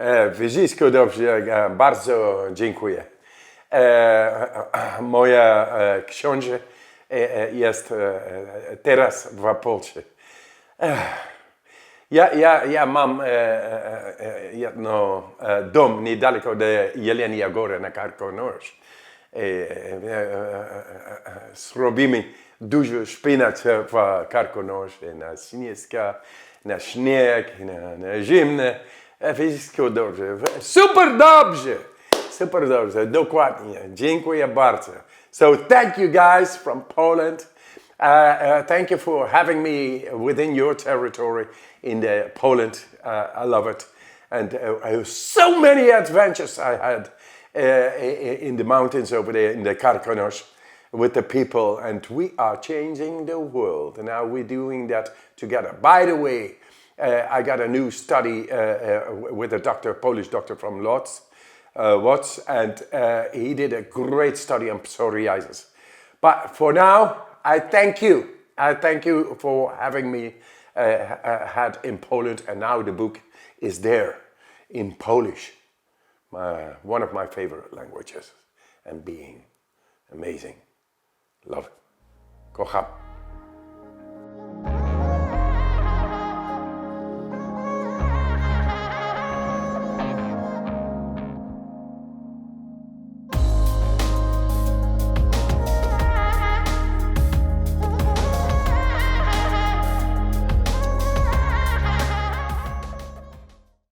E, Wszystko dobrze, e, bardzo dziękuję. E, Moja e, książka jest teraz w Polsce. Ja, ja, ja mam jedno dom niedaleko do Jelenia Góry na Karkonosz. Zrobimy dużo szpinać w Karkonosz, na śnieżka, na śnieg, na, na zimne. Wszystko dobrze. Super dobrze! Super dobrze, dokładnie. Dziękuję bardzo. So thank you guys from Poland. Uh, uh, thank you for having me within your territory in the Poland. Uh, I love it. And uh, so many adventures I had uh, in the mountains over there in the Karkonosh with the people. And we are changing the world. And now we're doing that together. By the way, I got a new study uh, uh, with a doctor, Polish doctor from Lodz, uh, Watts, and uh, he did a great study on psoriasis. But for now, I thank you. I thank you for having me uh, uh, had in Poland, and now the book is there in Polish, my, one of my favorite languages, and being amazing. Love. Kocham.